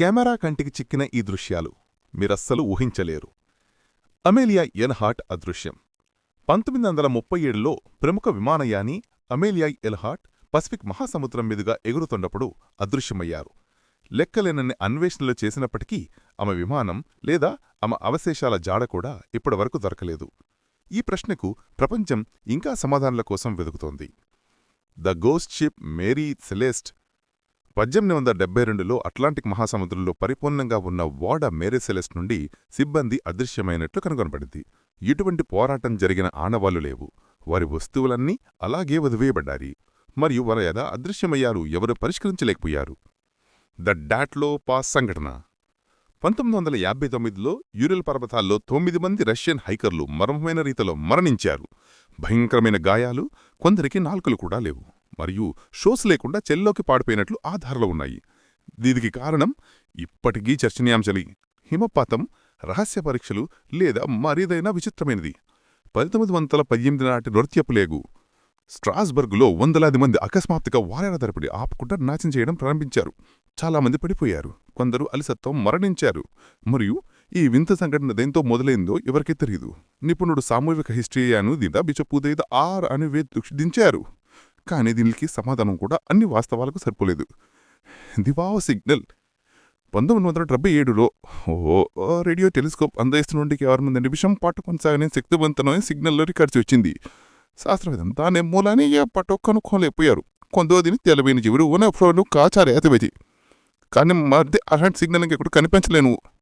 Camera కంటికి చిక్కిన ఈ దృశ్యాలు మీరస్సలు ఊహించలేరు. అమేలియా ఎన్హార్ట్ అదృశ్యం. పంతొమ్మిది వందల ముప్పై ఏడులో ప్రముఖ విమానయాని అమేలియా ఎల్హార్ట్ పసిఫిక్ మహాసముద్రం మీదుగా ఎగురుతున్నప్పుడు అదృశ్యమయ్యారు. లెక్కలేనన్ని అన్వేషణలు చేసినప్పటికీ ఆమె విమానం లేదా ఆమె అవశేషాల జాడ కూడా ఇప్పటివరకు దొరకలేదు. ఈ ప్రశ్నకు ప్రపంచం ఇంకా సమాధానాల కోసం వెతుకుతోంది. The ghost ship Mary Celeste పద్దెనిమిది వందల డెబ్బై రెండులో అట్లాంటిక్ మహాసముద్రంలో పరిపూర్ణంగా ఉన్న వాడ మేరీ నుండి సిబ్బంది అదృశ్యమైనట్లు కనుగొనబడింది. ఎటువంటి పోరాటం జరిగిన ఆనవాళ్ళు లేవు. వారి వస్తువులన్నీ అలాగే వదివేయబడ్డాయి. మరియు వారు అదృశ్యమయ్యారు. ఎవరు పరిష్కరించలేకపోయారు. ద డాట్లో పాస్ సంఘటన. పంతొమ్మిది వందల యాభై తొమ్మిదిలో యూరల్ పర్వతాల్లో తొమ్మిది మంది రష్యన్ హైకర్లు మర్మమైన రీతిలో మరణించారు. భయంకరమైన గాయాలు కొందరికి నాల్కలు కూడా లేవు. మరియు షోస్ లేకుండా చెల్లోకి పాడిపోయినట్లు ఆధారాలు ఉన్నాయి. దీనికి కారణం ఇప్పటికీ చర్చనీయాంశలి. హిమపాతం రహస్య పరీక్షలు లేదా మరేదైనా విచిత్రమైనది. పంతొమ్మిది వందల పద్దెనిమిది నాటి నృత్యపులేగు స్ట్రాస్బర్గ్లో వందలాది మంది అకస్మాత్తుగా వారాల తరపుడి ఆపకుండా నాచం చేయడం ప్రారంభించారు. చాలామంది పడిపోయారు. కొందరు అలిసత్వం మరణించారు. మరియు ఈ వింత సంఘటన దేంతో మొదలైందో ఎవరికీ తెలియదు నిపుణుడు సామూహిక హిస్టరీయాను దిద బిషప్ ఆర్ అని వేదించారు కానీ దీనికి సమాధానం కూడా అన్ని వాస్తవాలకు సరిపోలేదు. దివావ సిగ్నల్ పంతొమ్మిది వందల డెబ్బై ఏడులో ఓ రేడియో టెలిస్కోప్ అందజేస్తున్న కేవలం మంది నిమిషం పాటు కొనసాగనే శక్తివంతమైన సిగ్నల్లో రికార్డ్స్ వచ్చింది శాస్త్రవేత్తం దాని మూలాన్ని పట్టు కనుక్కోలేకపోయారు. కొందరు దీన్ని తెలవైన జీవుడు ఉన్న ఫ్లోను కాచారే కానీ మధ్య అలాంటి సిగ్నల్ ఇంకెక్కడ కనిపించలేను.